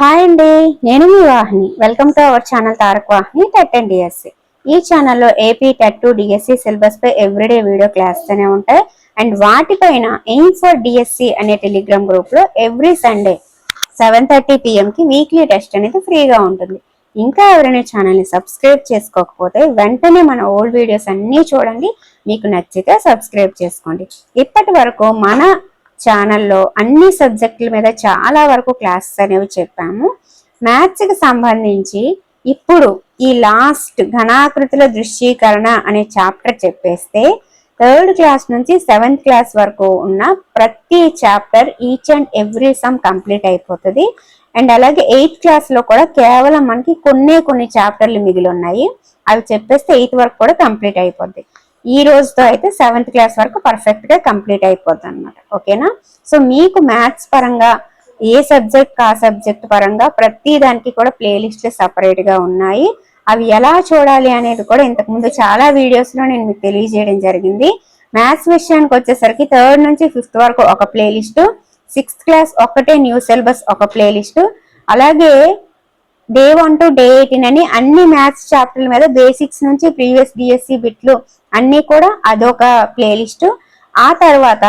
Hi అండి నేను మీ Vahini. Welcome to our channel Tarak Vahini TET and DSC ఈ ఛానల్లో AP TET to DSC syllabus pi everyday video క్లాస్తోనే ఉంటాయి. And వాటిపైన ఎయిమ్ ఫర్ డిఎస్సి అనే టెలిగ్రామ్ గ్రూప్లో ఎవ్రీ సండే సెవెన్ థర్టీ పిఎంకి వీక్లీ టెస్ట్ అనేది ఫ్రీగా ఉంటుంది. ఇంకా ఎవరైనా ఛానల్ని సబ్స్క్రైబ్ చేసుకోకపోతే వెంటనే మన ఓల్డ్ వీడియోస్ అన్నీ చూడండి. మీకు నచ్చితే సబ్స్క్రైబ్ చేసుకోండి. ఇప్పటి వరకు మన ఛానల్లో అన్ని సబ్జెక్టుల మీద చాలా వరకు క్లాసెస్ అనేవి చెప్పాము. మ్యాథ్స్కి సంబంధించి ఇప్పుడు ఈ లాస్ట్ ఘనాకృతుల దృశ్యీకరణ అనే చాప్టర్ చెప్పేస్తే థర్డ్ క్లాస్ నుంచి సెవెంత్ క్లాస్ వరకు ఉన్న ప్రతి chapter each and every sum complete అయిపోతుంది. అండ్ అలాగే ఎయిత్ క్లాస్లో కూడా కేవలం మనకి కొన్ని కొన్ని చాప్టర్లు మిగిలి ఉన్నాయి. అవి చెప్పేస్తే ఎయిత్ వరకు కూడా కంప్లీట్ అయిపోద్ది. ఈ రోజుతో అయితే సెవెంత్ క్లాస్ వరకు పర్ఫెక్ట్గా కంప్లీట్ అయిపోద్ది అనమాట ఓకేనా? సో మీకు మ్యాథ్స్ పరంగా ఏ సబ్జెక్ట్ ఆ సబ్జెక్ట్ పరంగా ప్రతి దానికి కూడా ప్లేలిస్ట్లు సపరేట్గా ఉన్నాయి. అవి ఎలా చూడాలి అనేది కూడా ఇంతకుముందు చాలా వీడియోస్లో నేను మీకు తెలియజేయడం జరిగింది. మ్యాథ్స్ విషయానికి వచ్చేసరికి థర్డ్ నుంచి ఫిఫ్త్ వరకు ఒక ప్లేలిస్ట్ సిక్స్త్ క్లాస్ ఒక్కటే న్యూ సిలబస్ ఒక ప్లేలిస్ట్ అలాగే day one to day eighteen అని అన్ని మ్యాథ్స్ చాప్టర్ల మీద బేసిక్స్ నుంచి ప్రీవియస్ డిఎస్సి బిట్లు అన్నీ కూడా అదొక ప్లేలిస్ట్. ఆ తర్వాత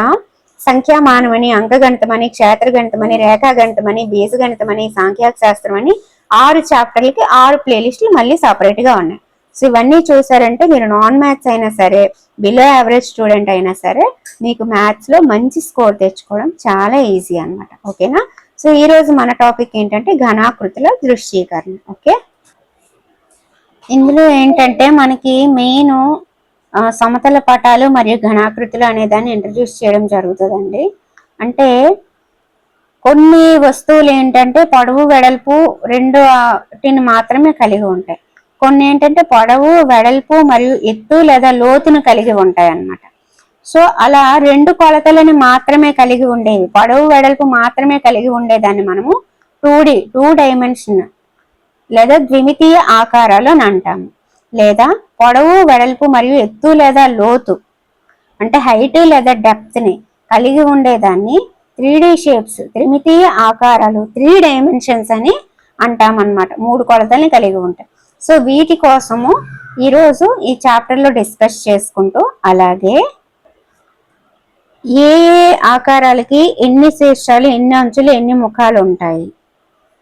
సంఖ్యామానమని అంకగణితమని క్షేత్రగణితమని రేఖాగణితమని బీజగణితమని సాంఖ్యాక శాస్త్రం అని ఆరు చాప్టర్లకి ఆరు ప్లేలిస్టులు మళ్ళీ సపరేట్గా ఉన్నాయి. సో ఇవన్నీ చూసారంటే మీరు నాన్ మ్యాథ్స్ అయినా సరే బిలో యావరేజ్ స్టూడెంట్ అయినా సరే మీకు మ్యాథ్స్లో మంచి స్కోర్ తెచ్చుకోవడం చాలా ఈజీ అనమాట ఓకేనా? సో ఈ రోజు మన టాపిక్ ఏంటంటే ఘనాకృతుల దృశ్యీకరణ. ఓకే? ఇందులో ఏంటంటే మనకి మెయిన్ సమతల పటాలు మరియు ఘనాకృతులు అనే దాన్ని ఇంట్రడ్యూస్ చేయడం జరుగుతుందండి. అంటే కొన్ని వస్తువులు ఏంటంటే పొడవు వెడల్పు రెండు వాటిని మాత్రమే కలిగి ఉంటాయి. కొన్ని ఏంటంటే పొడవు వెడల్పు మరియు ఎత్తు లేదా లోతును కలిగి ఉంటాయి అన్నమాట సో అలా రెండు కొలతలని మాత్రమే కలిగి ఉండేవి. పొడవు వెడల్పు మాత్రమే కలిగి ఉండేదాన్ని మనము టూ డి టూ డైమెన్షన్ లేదా ద్విమితీయ ఆకారాలు అని అంటాము. లేదా పొడవు వెడల్పు మరియు ఎత్తు లేదా లోతు అంటే హైట్ లేదా డెప్త్ని కలిగి ఉండేదాన్ని త్రీ డి షేప్స్ త్రిమితీయ ఆకారాలు త్రీ డైమెన్షన్స్ అని అంటామన్నమాట. మూడు కొలతల్ని కలిగి ఉంటాయి సో వీటి కోసము ఈరోజు ఈ చాప్టర్లో డిస్కస్ చేసుకుంటూ అలాగే ఏ ఏ ఆకారాలకి ఎన్ని శీర్షాలు ఎన్ని అంచులు ఎన్ని ముఖాలు ఉంటాయి.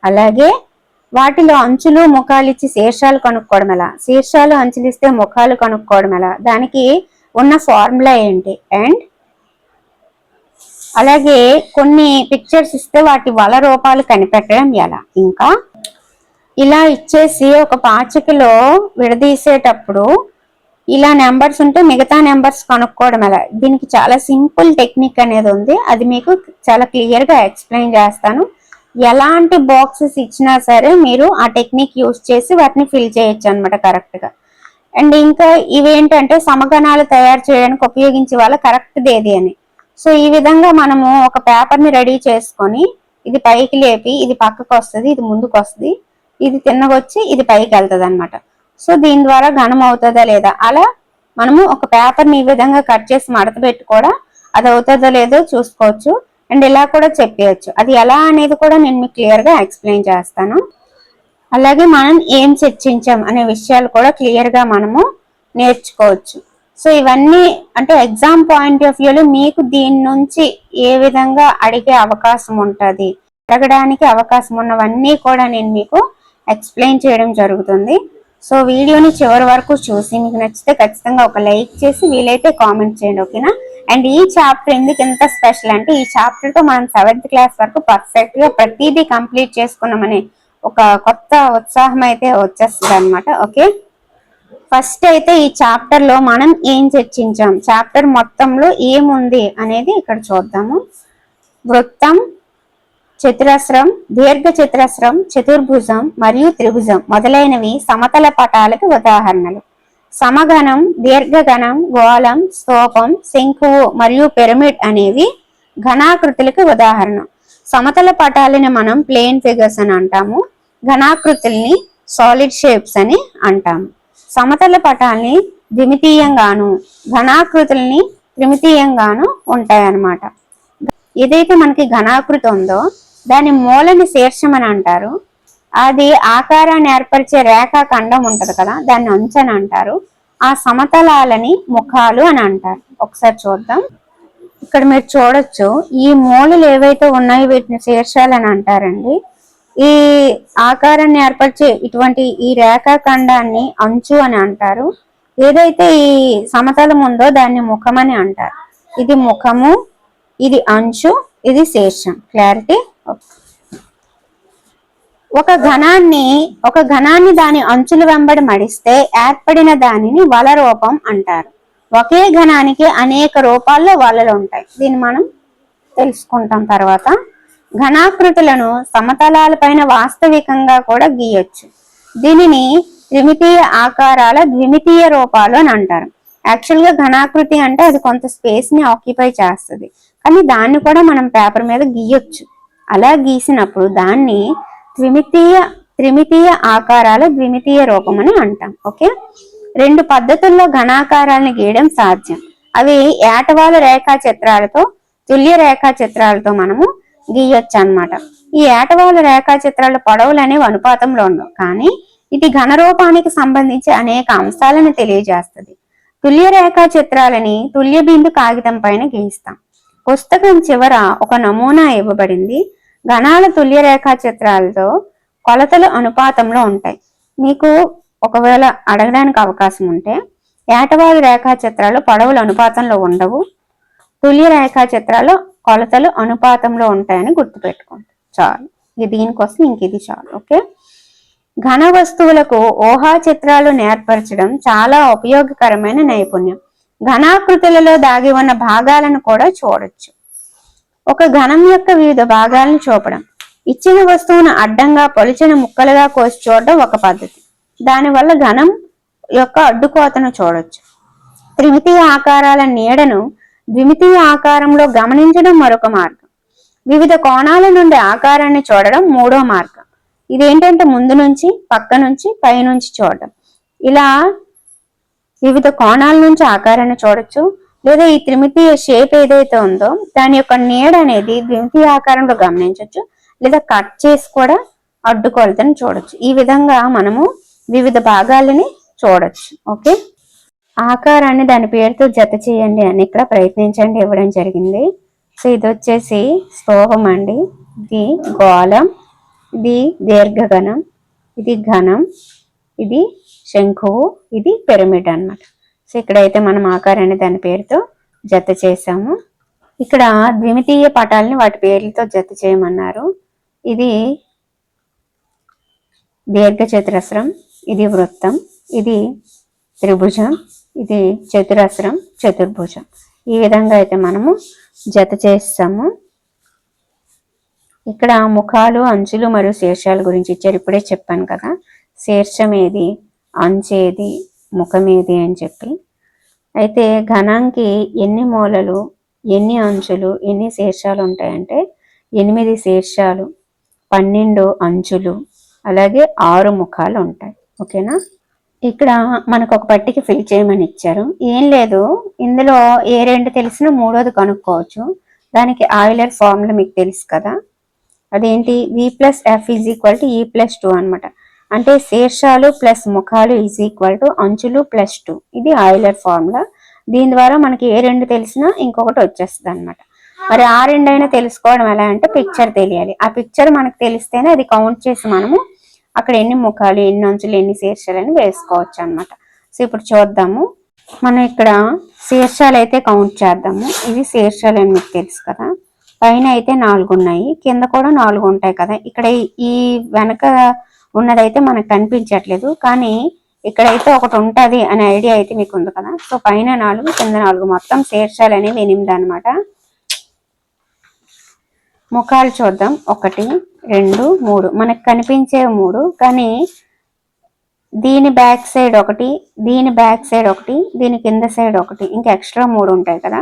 అలాగే వాటిలో అంచులు ముఖాలు ఇచ్చి శీర్షాలు కనుక్కోవడం ఎలా శీర్షాలు అంచులిస్తే ముఖాలు కనుక్కోవడం ఎలా దానికి ఉన్న ఫార్ములా ఏంటి? అండ్ అలాగే కొన్ని పిక్చర్స్ ఇస్తే వాటి వల రూపాలు కనిపెట్టడం ఎలా? ఇంకా ఇలా ఇచ్చేసి ఒక పాచికలో విడదీసేటప్పుడు ఇలా నెంబర్స్ ఉంటే మిగతా నెంబర్స్ కనుక్కోవడం ఎలా దీనికి చాలా సింపుల్ టెక్నిక్ అనేది ఉంది. అది మీకు చాలా క్లియర్గా ఎక్స్ప్లెయిన్ చేస్తాను. ఎలాంటి బాక్సెస్ ఇచ్చినా సరే మీరు ఆ టెక్నిక్ యూస్ చేసి వాటిని ఫిల్ చేయొచ్చు అనమాట కరెక్ట్గా అండ్ ఇంకా ఇవేంటంటే సమగణాలు తయారు చేయడానికి ఉపయోగించే వాళ్ళ కరెక్ట్ ఏది అని. సో ఈ విధంగా మనము ఒక పేపర్ని రెడీ చేసుకొని ఇది పైకి లేపి ఇది పక్కకు వస్తుంది ఇది ముందుకు వస్తుంది ఇది తిన్నగొచ్చి ఇది పైకి వెళ్తుంది అనమాట సో దీని ద్వారా ఘనం అవుతుందా లేదా? అలా మనము ఒక పేపర్ని ఈ విధంగా కట్ చేసి మడత పెట్టి కూడా అది అవుతుందో లేదో చూసుకోవచ్చు. అండ్ ఇలా కూడా చెప్పేయచ్చు. అది ఎలా అనేది కూడా నేను మీకు క్లియర్గా ఎక్స్ప్లెయిన్ చేస్తాను. అలాగే మనం ఏం చర్చించాం అనే విషయాలు కూడా క్లియర్గా మనము నేర్చుకోవచ్చు. సో ఇవన్నీ అంటే ఎగ్జామ్ పాయింట్ ఆఫ్ వ్యూలో మీకు దీని నుంచి ఏ విధంగా అడిగే అవకాశం ఉంటుంది అడగడానికి అవకాశం ఉన్నవన్నీ కూడా నేను మీకు ఎక్స్ప్లెయిన్ చేయడం జరుగుతుంది. సో వీడియోని చివరి వరకు చూసి మీకు నచ్చితే ఖచ్చితంగా ఒక లైక్ చేసి వీలైతే కామెంట్ చేయండి ఓకేనా? అండ్ ఈ చాప్టర్ ఎందుకు ఎంత స్పెషల్ అంటే ఈ చాప్టర్తో మనం సెవెంత్ క్లాస్ వరకు పర్ఫెక్ట్గా ప్రతిదీ కంప్లీట్ చేసుకున్నామని ఒక కొత్త ఉత్సాహం అయితే వచ్చేస్తుంది అనమాట ఓకే ఫస్ట్ అయితే ఈ చాప్టర్లో మనం ఏం చర్చించాం? చాప్టర్ మొత్తంలో ఏముంది అనేది ఇక్కడ చూద్దాము. వృత్తం చతురస్రం దీర్ఘ చతురస్రం చతుర్భుజం మరియు త్రిభుజం మొదలైనవి సమతల పటాలకు ఉదాహరణలు. సమగణం దీర్ఘగణం గోళం స్తూపం శంకువు మరియు పిరమిడ్ అనేవి ఘనాకృతులకు ఉదాహరణ. సమతల పటాలని మనం ప్లేన్ ఫిగర్స్ అని అంటాము. ఘనాకృతుల్ని సాలిడ్ షేప్స్ అని అంటాము. సమతల పటాల్ని ద్విమితీయంగాను ఘనాకృతుల్ని త్రిమితీయంగాను ఉంటాయన్నమాట. ఏదైతే మనకి ఘనాకృతి ఉందో దాని మూలని శీర్షం అని అంటారు. అది ఆకారాన్ని ఏర్పరిచే రేఖా ఖండం ఉంటది కదా దాన్ని అంచని అంటారు. ఆ సమతలాలని ముఖాలు అని అంటారు. ఒకసారి చూద్దాం. ఇక్కడ మీరు చూడొచ్చు ఈ మూలలు ఏవైతే ఉన్నాయో వీటిని శీర్షాలు అని అంటారండి. ఈ ఆకారాన్ని ఏర్పరిచే ఇటువంటి ఈ రేఖాఖండాన్ని అంచు అని అంటారు. ఏదైతే ఈ సమతలం ఉందో దాన్ని ముఖమని అంటారు. ఇది ముఖము ఇది అంచు ఇది శీర్షం. క్లారిటీ ఒక ఘనాన్ని ఒక ఘనాన్ని దాని అంచుల వెంబడి మడిస్తే ఏర్పడిన దానిని వల రూపం అంటారు. ఒకే ఘనానికి అనేక రూపాల్లో వలలు ఉంటాయి. దీన్ని మనం తెలుసుకుంటాం తర్వాత. ఘనాకృతులను సమతలాలపైన వాస్తవికంగా కూడా గీయొచ్చు. దీనిని త్రిమితీయ ఆకారాల ద్విమితీయ రూపాలు అని అంటారు. యాక్చువల్గా ఘనాకృతి అంటే అది కొంత స్పేస్ని ఆక్యుపై చేస్తుంది. కానీ దాన్ని కూడా మనం పేపర్ మీద గీయొచ్చు. అలా గీసినప్పుడు దాన్ని ద్విమితీయ త్రిమితీయ ఆకారాల ద్విమితీయ రూపం అని అంటాం ఓకే? రెండు పద్ధతుల్లో ఘనాకారాలను గీయడం సాధ్యం. అవి ఏటవాలు రేఖా చిత్రాలతో తుల్య రేఖా చిత్రాలతో మనము గీయొచ్చు అన్నమాట ఈ ఏటవాలు రేఖా చిత్రాల పొడవులు అనేవి అనుపాతంలో ఉండవు కానీ ఇది ఘన రూపానికి సంబంధించి అనేక అంశాలను తెలియజేస్తుంది. తుల్య రేఖా చిత్రాలని తుల్య బిందు కాగితం పైన గీయిస్తాం. పుస్తకం చివర ఒక నమూనా ఇవ్వబడింది. ఘనాల తుల్య రేఖా చిత్రాలతో కొలతలు అనుపాతంలో ఉంటాయి. మీకు ఒకవేళ అడగడానికి అవకాశం ఉంటే ఏటవాలు రేఖా చిత్రాలు పొడవులు అనుపాతంలో ఉండవు. తుల్య రేఖా చిత్రాలు కొలతలు అనుపాతంలో ఉంటాయని గుర్తుపెట్టుకోండి. చాలు. ఇది దీనికోసం ఇంక ఇది చాలు. ఓకే? ఘన వస్తువులకు ఊహా చిత్రాలు నేర్పరచడం చాలా ఉపయోగకరమైన నైపుణ్యం. ఘనాకృతులలో దాగి ఉన్న భాగాలను కూడా చూడొచ్చు. ఒక ఘనం యొక్క వివిధ భాగాలను చూపడం. ఇచ్చిన వస్తువును అడ్డంగా పొలిచిన ముక్కలుగా కోసి చూడడం ఒక పద్ధతి. దానివల్ల ఘనం యొక్క అడ్డుకోతను చూడొచ్చు. త్రిమితీయ ఆకారాల నీడను ద్విమితీయ ఆకారంలో గమనించడం మరొక మార్గం. వివిధ కోణాల నుండి ఆకారాన్ని చూడడం మూడో మార్గం. ఇదేంటంటే ముందు నుంచి పక్క నుంచి పై నుంచి చూడడం. ఇలా వివిధ కోణాల నుంచి ఆకారాన్ని చూడొచ్చు. లేదా ఈ త్రిమితీయ షేప్ ఏదైతే ఉందో దాని యొక్క నీడ అనేది ద్విమితీయ ఆకారంలో గమనించవచ్చు లేదా కట్ చేసి కూడా అడ్డుకొలతని చూడొచ్చు. ఈ విధంగా మనము వివిధ భాగాలని చూడొచ్చు. ఓకే ఆకారాన్ని దాని పేరుతో జత చేయండి అని ఇక్కడ ప్రయత్నించండి. ఇవ్వడం జరిగింది. సో ఇది వచ్చేసి స్తోభం అండి. ఇది గోళం ఇది దీర్ఘఘనం ఇది ఘనం ఇది శంఖువు ఇది పిరమిడ్ అన్నమాట. సో ఇక్కడైతే మనం ఆకారాన్ని దాని పేరుతో జత చేసాము ఇక్కడ ద్విమితీయ పటాలని వాటి పేర్లతో జత చేయమన్నారు. ఇది దీర్ఘ చతురస్రం ఇది వృత్తం ఇది త్రిభుజం ఇది చతురస్రం చతుర్భుజం. ఈ విధంగా అయితే మనము జత చేస్తాము. ఇక్కడ ముఖాలు అంచులు మరియు శీర్షాల గురించి ఇచ్చారు. ఇప్పుడే చెప్పాను కదా. శీర్షం ఏది? అంచేది ముఖమేది అని చెప్పి. అయితే ఘనానికి ఎన్ని మూలలు ఎన్ని అంచులు ఎన్ని శీర్షాలు ఉంటాయంటే ఎనిమిది శీర్షాలు పన్నెండు అంచులు అలాగే ఆరు ముఖాలు ఉంటాయి. ఓకేనా? ఇక్కడ మనకు ఒక పట్టికి ఫిల్ చేయమని ఇచ్చారు. ఏం లేదు ఇందులో ఏ రెండు తెలిసినా మూడోది కనుక్కోవచ్చు. దానికి ఆయిలర్ ఫార్ములా మీకు తెలుసు కదా. అదేంటి? V plus F is equal to E plus two అనమాట అంటే శీర్షాలు ప్లస్ ముఖాలు ఈజ్ ఈక్వల్ టు అంచులు ప్లస్ టూ. ఇది ఆయిలర్ ఫార్ములా. దీని ద్వారా మనకి ఏ రెండు తెలిసినా ఇంకొకటి వచ్చేస్తుంది అనమాట మరి ఆ రెండు అయినా తెలుసుకోవడం ఎలా అంటే పిక్చర్ తెలియాలి. ఆ పిక్చర్ మనకు తెలిస్తేనే అది కౌంట్ చేసి మనము అక్కడ ఎన్ని ముఖాలు ఎన్ని అంచులు ఎన్ని శీర్షాలు అని వేసుకోవచ్చు అనమాట సో ఇప్పుడు చూద్దాము. మనం ఇక్కడ శీర్షాలు అయితే కౌంట్ చేద్దాము. ఇవి శీర్షాలు అని మీకు తెలుసు కదా. పైన అయితే నాలుగు ఉన్నాయి. కింద కూడా నాలుగు ఉంటాయి కదా. ఇక్కడ ఈ వెనక ఉన్నదైతే మనకు కనిపించట్లేదు. కానీ ఇక్కడైతే ఒకటి ఉంటుంది అనే ఐడియా అయితే మీకు ఉంది కదా. సో పైన నాలుగు కింద నాలుగు మొత్తం శీర్షాలు అనేవి ఎనిమిది అనమాట ముఖాలు చూద్దాం. ఒకటి రెండు మూడు. మనకు కనిపించే మూడు. కానీ దీని బ్యాక్ సైడ్ ఒకటి దీని బ్యాక్ సైడ్ ఒకటి దీని కింద సైడ్ ఒకటి. ఇంకా ఎక్స్ట్రా మూడు ఉంటాయి కదా.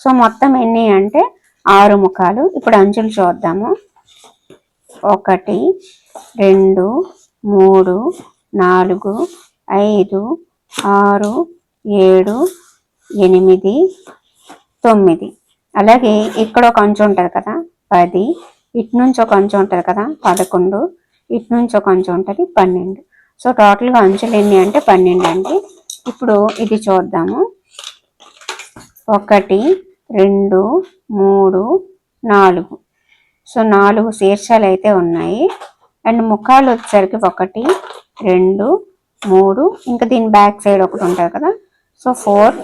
సో మొత్తం ఎన్ని అంటే ఆరు ముఖాలు. ఇప్పుడు అంచులు చూద్దాము. ఒకటి రెండు మూడు నాలుగు ఐదు ఆరు ఏడు ఎనిమిది తొమ్మిది. అలాగే ఇక్కడ ఒక అంచు ఉంటుంది కదా? పది. ఇటు నుంచి ఒక అంచు ఉంటుంది కదా? పదకొండు. ఇటు నుంచి ఒక అంచు ఉంటుంది పన్నెండు. సో టోటల్గా అంచులు ఎన్ని అంటే పన్నెండు అండి. ఇప్పుడు ఇది చూద్దాము. ఒకటి రెండు మూడు నాలుగు. సో నాలుగు శీర్షాలు అయితే ఉన్నాయి. అండ్ ముఖాలు వచ్చేసరికి ఒకటి రెండు మూడు. ఇంకా దీని బ్యాక్ సైడ్ ఒకటి ఉంటుంది కదా. సో ఫోర్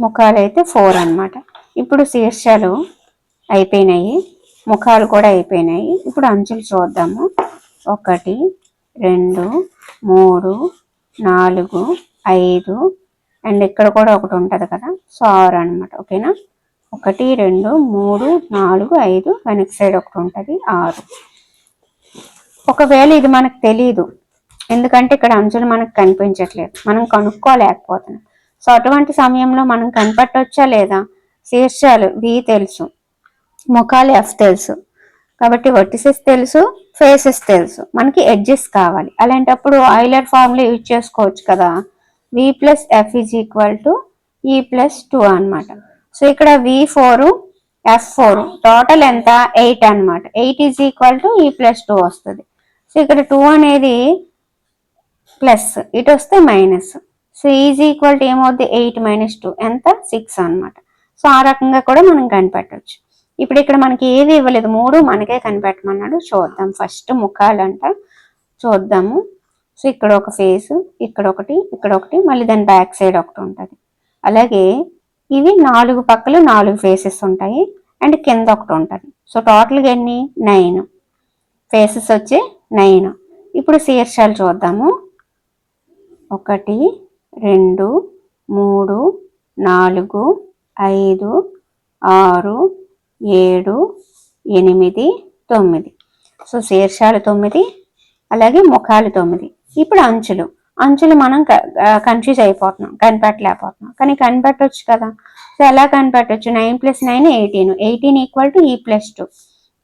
ముఖాలు అయితే ఫోర్ అన్నమాట. ఇప్పుడు శీర్షాలు అయిపోయినాయి. ముఖాలు కూడా అయిపోయినాయి. ఇప్పుడు అంచులు చూద్దాము. ఒకటి రెండు మూడు నాలుగు ఐదు. అండ్ ఇక్కడ కూడా ఒకటి ఉంటుంది కదా. సో ఆరు అనమాట ఓకేనా? ఒకటి రెండు మూడు నాలుగు ఐదు వెనక సైడ్ ఒకటి ఉంటుంది ఆరు. ఒకవేళ ఇది మనకు తెలియదు ఎందుకంటే ఇక్కడ అంచులు మనకు కనిపించట్లేదు మనం కనుక్కోలేకపోతున్నాం. సో అటువంటి సమయంలో మనం కనిపెట్టవచ్చా లేదా? శీర్షాలు వి తెలుసు ముఖాలు ఎఫ్ తెలుసు కాబట్టి వర్టిసెస్ తెలుసు ఫేసెస్ తెలుసు. మనకి ఎడ్జెస్ కావాలి. అలాంటప్పుడు ఆయిలర్ ఫార్ములా యూజ్ చేసుకోవచ్చు కదా? V plus F is equal to E plus two అనమాట సో ఇక్కడ V four F four total ఎంత? ఎయిట్ అనమాట eight is equal to E plus two వస్తుంది. సో ఇక్కడ టూ అనేది ప్లస్ ఇటు వస్తే minus so is equal to ఏమవుద్ది? ఎయిట్ మైనస్ టూ ఎంత? సిక్స్ అనమాట సో ఆ రకంగా కూడా మనం కనిపెట్టవచ్చు ఇప్పుడు ఇక్కడ మనకి ఏది ఇవ్వలేదు? మూడు మనకే కనిపెట్టమన్నాడు. చూద్దాం. ఫస్ట్ ముఖాలంట. చూద్దాము. సో ఇక్కడ ఒక ఫేస్ ఇక్కడ ఒకటి ఇక్కడ ఒకటి మళ్ళీ దాని బ్యాక్ సైడ్ ఒకటి ఉంటుంది. అలాగే ఇవి నాలుగు పక్కలు నాలుగు ఫేసెస్ ఉంటాయి. అండ్ కింద ఒకటి ఉంటుంది. సో టోటల్గా ఎన్ని? నైన్ ఫేసెస్ వచ్చి నైన్ ఇప్పుడు శీర్షాలు చూద్దాము. ఒకటి రెండు మూడు నాలుగు ఐదు ఆరు ఏడు ఎనిమిది తొమ్మిది. సో శీర్షాలు తొమ్మిది అలాగే ముఖాలు తొమ్మిది. ఇప్పుడు అంచులు. అంచులు మనం కన్ఫ్యూజ్ అయిపోతున్నాం కనిపెట్టలేకపోతున్నాం. కానీ కనిపెట్టవచ్చు కదా. సో ఎలా కనిపెట్టవచ్చు nine plus nine eighteen. Eighteen equal to E plus two.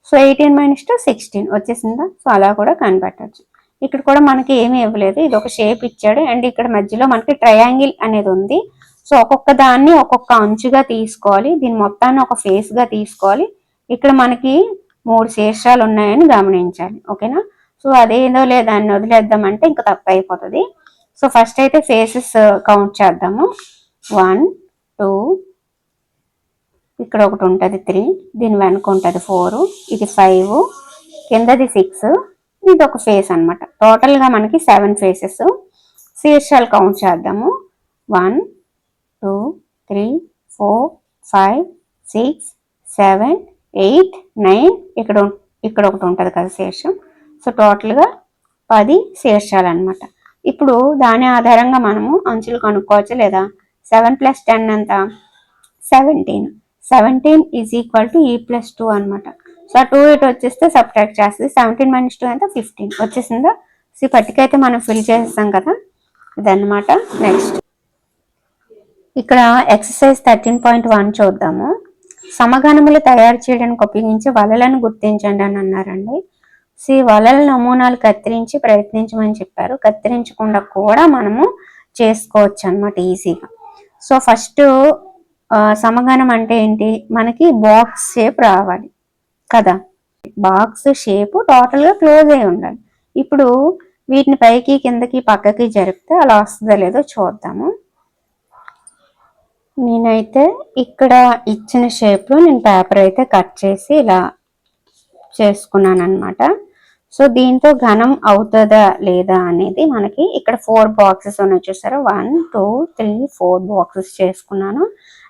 So eighteen minus two sixteen. వచ్చేసిందా? సో అలా కూడా కనిపెట్టవచ్చు ఇక్కడ కూడా మనకి ఏమీ ఇవ్వలేదు. ఇది ఒక షేప్ ఇచ్చాడు. అండ్ ఇక్కడ మధ్యలో మనకి ట్రయాంగిల్ అనేది ఉంది. సో ఒక్కొక్క దాన్ని ఒక్కొక్క అంచుగా తీసుకోవాలి. దీని మొత్తాన్ని ఒక ఫేస్గా తీసుకోవాలి. ఇక్కడ మనకి మూడు శీర్షాలు ఉన్నాయని గమనించాలి. ఓకేనా? సో అదేదో లేదాన్ని వదిలేద్దామంటే ఇంకా తప్పు అయిపోతుంది. సో ఫస్ట్ అయితే ఫేసెస్ uh, కౌంట్ చేద్దాము. వన్ టూ ఇక్కడ ఒకటి ఉంటుంది త్రీ దీని వెనక ఉంటుంది ఫోర్ ఇది ఫైవ్ కిందది సిక్స్ ఇది ఒక ఫేస్ అనమాట టోటల్గా మనకి సెవెన్ ఫేసెస్ శీర్షాలు కౌంట్ చేద్దాము. One two three four five six seven eight nine ఇక్కడ ఇక్కడ ఒకటి ఉంటుంది కదా శీర్షం సో టోటల్గా పది శీర్షాలు అనమాట ఇప్పుడు దాని ఆధారంగా మనము అంచులు కనుక్కోవచ్చు లేదా? సెవెన్ ప్లస్ టెన్ ఎంత? Seventeen. Seventeen is equal to E plus two అనమాట సో టూ ఇటు వచ్చేస్తే సబ్ట్రాక్ట్ చేస్తుంది. సెవెంటీన్ మైనస్ టూ ఎంత? ఫిఫ్టీన్. వచ్చేసిందా? సో ఈ పట్టికైతే మనం ఫిల్ చేసేస్తాం కదా? ఇదన్నమాట. నెక్స్ట్ ఇక్కడ ఎక్సర్సైజ్ థర్టీన్ పాయింట్ వన్ చూద్దాము. సమగణములు తయారు చేయడానికి ఉపయోగించే వలలను గుర్తించండి అని అన్నారండి. సి వలల నమూనాలు కత్తిరించి ప్రయత్నించమని చెప్పారు. కత్తిరించకుండా కూడా మనము చేసుకోవచ్చు అనమాట ఈజీగా. సో ఫస్ట్ సమగణం అంటే ఏంటి? మనకి బాక్స్ షేప్ రావాలి కదా? బాక్స్ షేప్ టోటల్గా క్లోజ్ అయి ఉండాలి. ఇప్పుడు వీటిని పైకి కిందకి పక్కకి జరిపితే అలా వస్తుందో లేదో చూద్దాము. నేనైతే ఇక్కడ ఇచ్చిన షేప్లో నేను పేపర్ అయితే కట్ చేసి ఇలా చేసుకున్నాను అనమాట సో దీంతో ఘనం అవుతుందా లేదా అనేది మనకి ఇక్కడ ఫోర్ బాక్సెస్ ఉన్నాయి చూసారా one two three four boxes చేసుకున్నాను.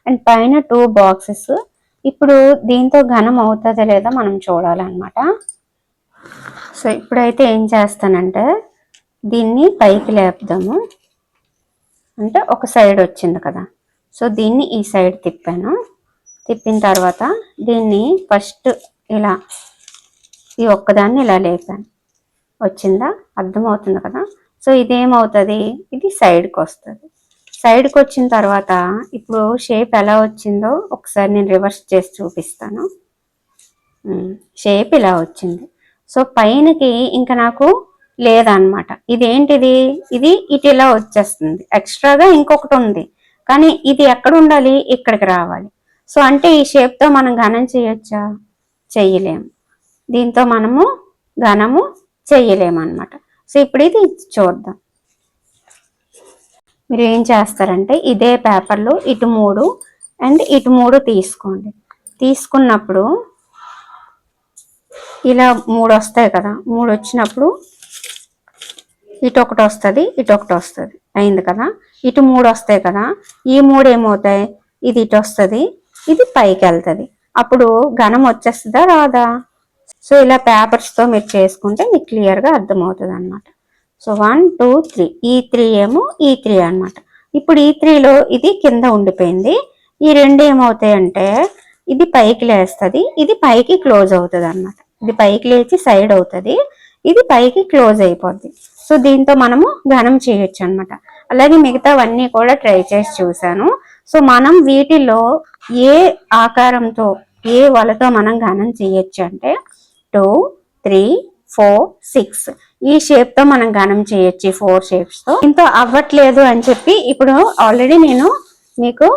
అండ్ పైన టూ బాక్సెస్ ఇప్పుడు దీంతో ఘనం అవుతుందా లేదా మనం చూడాలన్నమాట. సో ఇప్పుడైతే ఏం చేస్తానంటే దీన్ని పైకి లేపుదాము. అంటే ఒక సైడ్ వచ్చింది కదా. సో దీన్ని ఈ సైడ్ తిప్పాను. తిప్పిన తర్వాత దీన్ని ఫస్ట్ ఇలా ఈ ఒక్కదాన్ని ఇలా లేపాను. వచ్చిందా? అర్థమవుతుంది కదా? సో ఇదేమవుతుంది? ఇది సైడ్కి వస్తుంది సైడ్కి వచ్చిన తర్వాత ఇప్పుడు షేప్ ఎలా వచ్చిందో ఒకసారి నేను రివర్స్ చేసి చూపిస్తాను. షేప్ ఇలా వచ్చింది. సో పైనకి ఇంకా నాకు లేదనమాట. ఇదేంటిది? ఇది ఇటు ఇలా వచ్చేస్తుంది. ఎక్స్ట్రాగా ఇంకొకటి ఉంది. కానీ ఇది ఎక్కడ ఉండాలి? ఇక్కడికి రావాలి. సో అంటే ఈ షేప్తో మనం ఘనం చేయొచ్చా? చెయ్యలేము దీంతో మనము ఘనము చేయలేమన్నమాట. సో ఇప్పుడు ఇది చూద్దాం. మీరు ఏం చేస్తారంటే ఇదే పేపర్లో ఇటు మూడు అండ్ ఇటు మూడు తీసుకోండి. తీసుకున్నప్పుడు ఇలా మూడు వస్తాయి కదా మూడు వచ్చినప్పుడు ఇటు ఒకటి వస్తుంది ఇటు ఒకటి వస్తుంది. అయింది కదా? ఇటు మూడు వస్తాయి కదా ఈ మూడు ఏమవుతాయి? ఇది ఇటు వస్తుంది ఇది పైకి వెళ్తుంది. అప్పుడు ఘనం వచ్చేస్తుందా రాదా? సో ఇలా పేపర్స్తో మీరు చేసుకుంటే మీకు క్లియర్గా అర్థమవుతుంది అనమాట సో వన్ టూ త్రీ. ఈ త్రీ ఏమో ఈ త్రీ అనమాట ఇప్పుడు ఈ త్రీలో ఇది కింద ఉండిపోయింది. ఈ రెండు ఏమవుతాయంటే ఇది పైకి లేస్తుంది ఇది పైకి క్లోజ్ అవుతుంది అనమాట ఇది పైకి లేచి సైడ్ అవుతుంది ఇది పైకి క్లోజ్ అయిపోద్ది. సో దీంతో మనము ఘనం చేయొచ్చు అనమాట అలాగే మిగతావన్నీ కూడా ట్రై చేసి చూసాను సో మనం వీటిలో ఏ ఆకారంతో ఏ వలతో మనం ఘనం చేయొచ్చు అంటే టూ త్రీ ఫోర్ సిక్స్. ఈ షేప్తో మనం గణం చేయొచ్చు ఫోర్ షేప్స్తో దీంతో అవ్వట్లేదు అని చెప్పి ఇప్పుడు ఆల్రెడీ నేను మీకు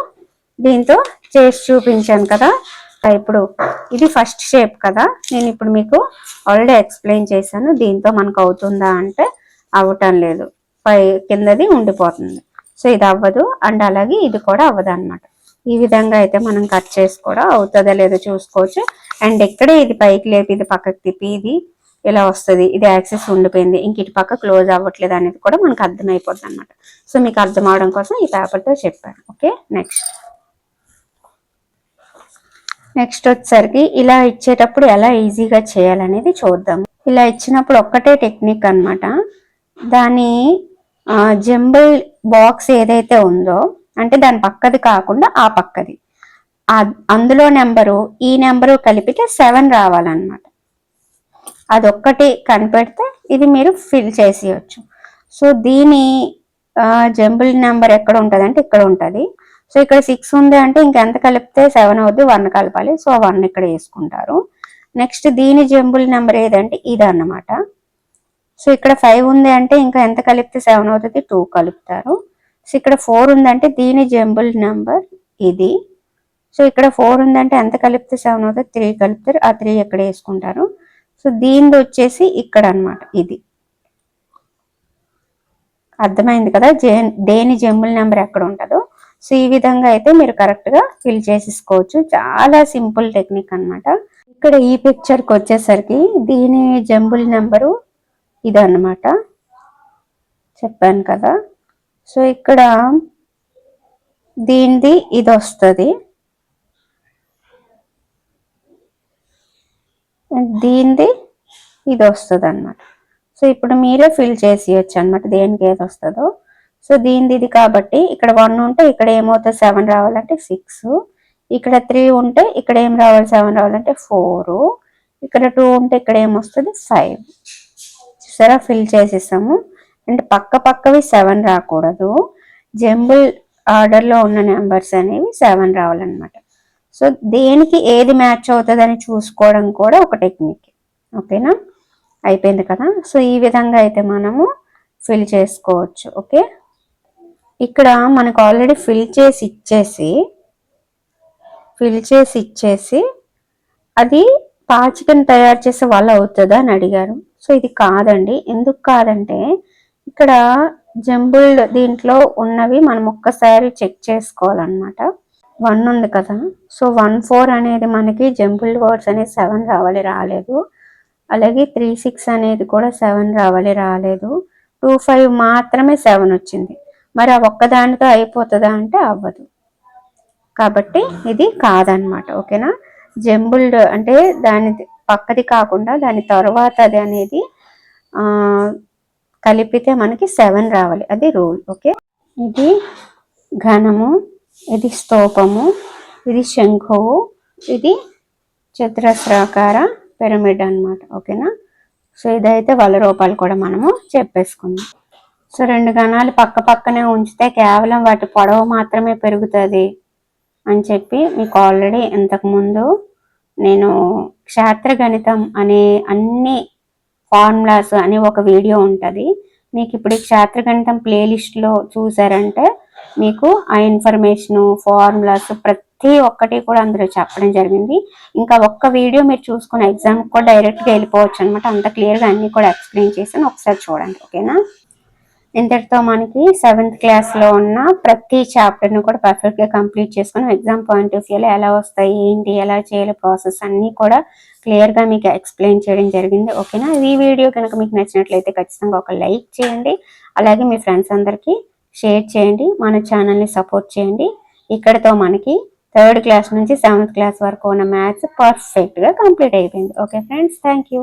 దీంతో చేసి చూపించాను కదా. ఇప్పుడు ఇది ఫస్ట్ షేప్ కదా. నేను ఇప్పుడు మీకు ఆల్రెడీ ఎక్స్ప్లెయిన్ చేశాను. దీంతో మనకు అవుతుందా అంటే అవ్వటం లేదు. పై కిందది ఉండిపోతుంది. సో ఇది అవ్వదు. అండ్ అలాగే ఇది కూడా అవ్వదు అనమాట ఈ విధంగా అయితే మనం కట్ చేసి కూడా అవుతుందా లేదో చూసుకోవచ్చు. అండ్ ఇక్కడే ఇది పైకి లేపి ఇది పక్కకి తిప్పి ఇది ఇలా వస్తుంది. ఇది యాక్సెస్ ఉండిపోయింది. ఇంక ఇటు పక్క క్లోజ్ అవ్వట్లేదు అనేది కూడా మనకు అర్థమైపోతుంది అనమాట సో మీకు అర్థం అవడం కోసం ఈ పేపర్తో చెప్పాను. ఓకే? నెక్స్ట్. నెక్స్ట్ వచ్చేసరికి ఇలా ఇచ్చేటప్పుడు ఎలా ఈజీగా చేయాలనేది చూద్దాం ఇలా ఇచ్చినప్పుడు ఒక్కటే టెక్నిక్ అనమాట దాని జంబుల్ బాక్స్ ఏదైతే ఉందో అంటే దాని పక్కది కాకుండా ఆ పక్కది. అందులో నెంబరు ఈ నెంబరు కలిపితే సెవెన్ రావాలన్నమాట. అదొక్కటి కనిపెడితే ఇది మీరు ఫిల్ చేసేయచ్చు. సో దీని జంబుల్ నెంబర్ ఎక్కడ ఉంటుంది అంటే ఇక్కడ ఉంటుంది. సో ఇక్కడ సిక్స్ ఉంది అంటే ఇంకెంత కలిపితే సెవెన్ అవుద్ది వన్ కలపాలి. సో వన్ ఇక్కడ వేసుకుంటారు. నెక్స్ట్ దీని జంబుల్ నెంబర్ ఏదంటే ఇది అన్నమాట సో ఇక్కడ ఫైవ్ ఉంది అంటే ఇంకా ఎంత కలిపితే సెవెన్ అవుతుంది టూ కలుపుతారు. సో ఇక్కడ ఫోర్ ఉందంటే దీని జంబుల్ నెంబర్ ఇది. సో ఇక్కడ ఫోర్ ఉందంటే ఎంత కలిపితే సెవెన్ అవుతుంది? త్రీ కలుపుతారు ఆ త్రీ ఎక్కడ వేసుకుంటారు? సో దీనిది వచ్చేసి ఇక్కడ అనమాట ఇది. అర్థమైంది కదా? దేని జంబుల్ నెంబర్ ఎక్కడ ఉంటుందో? సో ఈ విధంగా అయితే మీరు కరెక్ట్గా ఫిల్ చేసేసుకోవచ్చు. చాలా సింపుల్ టెక్నిక్ అనమాట ఇక్కడ ఈ పిక్చర్కి వచ్చేసరికి దీని జంబుల్ నెంబరు ఇదన్నమాట. చెప్పాను కదా? సో ఇక్కడ దీనిది ఇది వస్తుంది. దీనిది ఇది వస్తుంది అనమాట సో ఇప్పుడు మీరే ఫిల్ చేసేయచ్చు అనమాట దేనికి ఏది వస్తుందో. సో దీనిది ఇది కాబట్టి ఇక్కడ వన్ ఉంటే ఇక్కడ ఏమవుతుంది? సెవెన్ రావాలంటే సిక్స్ ఇక్కడ త్రీ ఉంటే ఇక్కడ ఏం రావాలి? సెవెన్ రావాలంటే ఫోర్ ఇక్కడ టూ ఉంటే ఇక్కడ ఏమొస్తుంది ఫైవ్ చూసారా? ఫిల్ చేసేసాము. అంటే పక్క పక్కవి సెవెన్ రాకూడదు. జంబుల్ ఆర్డర్లో ఉన్న నెంబర్స్ అనేవి సెవెన్ రావాలన్నమాట. సో దేనికి ఏది మ్యాచ్ అవుతుందని చూసుకోవడం కూడా ఒక టెక్నిక్. ఓకేనా? అయిపోయింది కదా? సో ఈ విధంగా అయితే మనము ఫిల్ చేసుకోవచ్చు. ఓకే? ఇక్కడ మనకు ఆల్రెడీ ఫిల్ చేసి ఇచ్చేసి ఫిల్ చేసి ఇచ్చేసి అది పాచికను తయారు చేసే వాళ్ళు అవుతుందా అని అడిగారు. సో ఇది కాదండి. ఎందుకు కాదంటే ఇక్కడ జంబుల్డ్ దీంట్లో ఉన్నవి మనం ఒక్కసారి చెక్ చేసుకోవాలన్నమాట. వన్ ఉంది కదా. సో వన్ ఫోర్ అనేది మనకి జంబుల్డ్ వర్డ్స్ అనేది సెవెన్ రావాలి రాలేదు. అలాగే త్రీ సిక్స్ అనేది కూడా సెవెన్ రావాలి రాలేదు. టూ ఫైవ్ మాత్రమే సెవెన్ వచ్చింది. మరి ఆ ఒక్కదానితో అయిపోతుందా అంటే అవ్వదు. కాబట్టి ఇది కాదనమాట ఓకేనా? జంబుల్డ్ అంటే దాని పక్కది కాకుండా దాని తర్వాత అది అనేది కలిపితే మనకి సెవెన్ రావాలి. అది రూల్ ఓకే? ఇది ఘనము. ఇది స్తూపము ఇది శంఖువు ఇది చతురస్రాకార పిరమిడ్ అనమాట ఓకేనా? సో ఇదైతే వాళ్ళ రూపాయలు కూడా మనము చెప్పేసుకుందాం. సో రెండు గణాలు పక్క పక్కనే ఉంచితే కేవలం వాటి పొడవు మాత్రమే పెరుగుతుంది అని చెప్పి మీకు ఆల్రెడీ ఇంతకుముందు నేను క్షేత్ర గణితం అనే అన్ని ఫార్ములాస్ అని ఒక వీడియో ఉంటుంది. మీకు ఇప్పుడు ఈ క్షేత్ర గణితం ప్లేలిస్ట్లో చూసారంటే మీకు ఆ ఇన్ఫర్మేషను ఫార్ములాస్ ప్రతి ఒక్కటి కూడా అందులో చెప్పడం జరిగింది. ఇంకా ఒక్క వీడియో మీరు చూసుకున్న ఎగ్జామ్ కూడా డైరెక్ట్గా వెళ్ళిపోవచ్చు అనమాట అంత క్లియర్గా అన్ని కూడా ఎక్స్ప్లెయిన్ చేశాను. ఒకసారి చూడండి ఓకేనా ఇంతటితో మనకి సెవెంత్ క్లాస్లో ఉన్న ప్రతి చాప్టర్ని కూడా పర్ఫెక్ట్గా కంప్లీట్ చేసుకుని ఎగ్జామ్ పాయింట్ ఆఫ్ వ్యూలో ఎలా వస్తాయి ఏంటి ఎలా చేయాలి ప్రాసెస్ అన్నీ కూడా క్లియర్గా మీకు ఎక్స్ప్లెయిన్ చేయడం జరిగింది ఓకేనా ఈ వీడియో కనుక మీకు నచ్చినట్లయితే ఖచ్చితంగా ఒక లైక్ చేయండి. అలాగే మీ ఫ్రెండ్స్ అందరికీ షేర్ చేయండి మన ఛానల్ని సపోర్ట్ చేయండి. ఇక్కడతో మనకి థర్డ్ క్లాస్ నుంచి సెవెంత్ క్లాస్ వరకు ఉన్న మ్యాథ్స్ పర్ఫెక్ట్గా కంప్లీట్ అయిపోయింది. Okay friends thank you